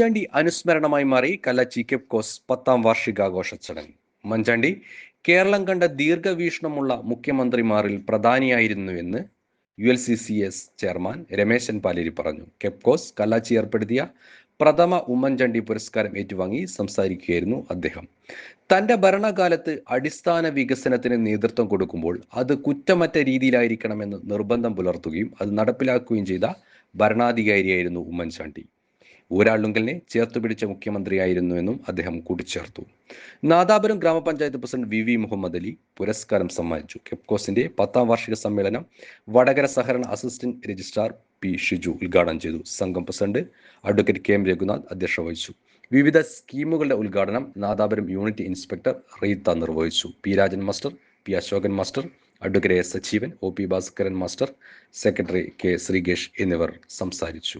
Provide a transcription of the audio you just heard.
ഉമ്മൻചാണ്ടി അനുസ്മരണമായി മാറി കല്ലച്ചി കെപ്കോസ് പത്താം വാർഷികാഘോഷ ചടങ്ങ്. മഞ്ചാണ്ടി കേരളം കണ്ട ദീർഘവീക്ഷണമുള്ള മുഖ്യമന്ത്രിമാരിൽ പ്രധാനിയായിരുന്നുവെന്ന് U L C C S chairman Rameshan Paleri പറഞ്ഞു. കെപ്കോസ് കല്ലാച്ചി ഏർപ്പെടുത്തിയ പ്രഥമ ഉമ്മൻചാണ്ടി പുരസ്കാരം ഏറ്റുവാങ്ങി സംസാരിക്കുകയായിരുന്നു അദ്ദേഹം. തന്റെ ഭരണകാലത്ത് അടിസ്ഥാന വികസനത്തിന് നേതൃത്വം കൊടുക്കുമ്പോൾ അത് കുറ്റമറ്റ രീതിയിലായിരിക്കണമെന്ന് നിർബന്ധം പുലർത്തുകയും അത് നടപ്പിലാക്കുകയും ചെയ്ത ഭരണാധികാരിയായിരുന്നു ഉമ്മൻചാണ്ടി. ഊരാളുങ്കലിനെ ചേർത്തുപിടിച്ച മുഖ്യമന്ത്രിയായിരുന്നുവെന്നും അദ്ദേഹം കൂട്ടിച്ചേർത്തു. നാദാപുരം ഗ്രാമപഞ്ചായത്ത് president V V Muhammad Ali പുരസ്കാരം സമ്മാനിച്ചു. കെപ്കോസിന്റെ പത്താം വാർഷിക സമ്മേളനം വടകര സഹകരണ അസിസ്റ്റന്റ് രജിസ്ട്രാർ പി ഷിജു ഉദ്ഘാടനം ചെയ്തു. സംഘം president advocate K M Raghunath അധ്യക്ഷത വഹിച്ചു. വിവിധ സ്കീമുകളുടെ ഉദ്ഘാടനം നാദാപുരം യൂണിറ്റ് ഇൻസ്പെക്ടർ റീത്ത നിർവഹിച്ചു. P Rajan master P Ashokan master advocate S Sajeevan O P Bhaskaran master secretary K Sreekesh എന്നിവർ സംസാരിച്ചു.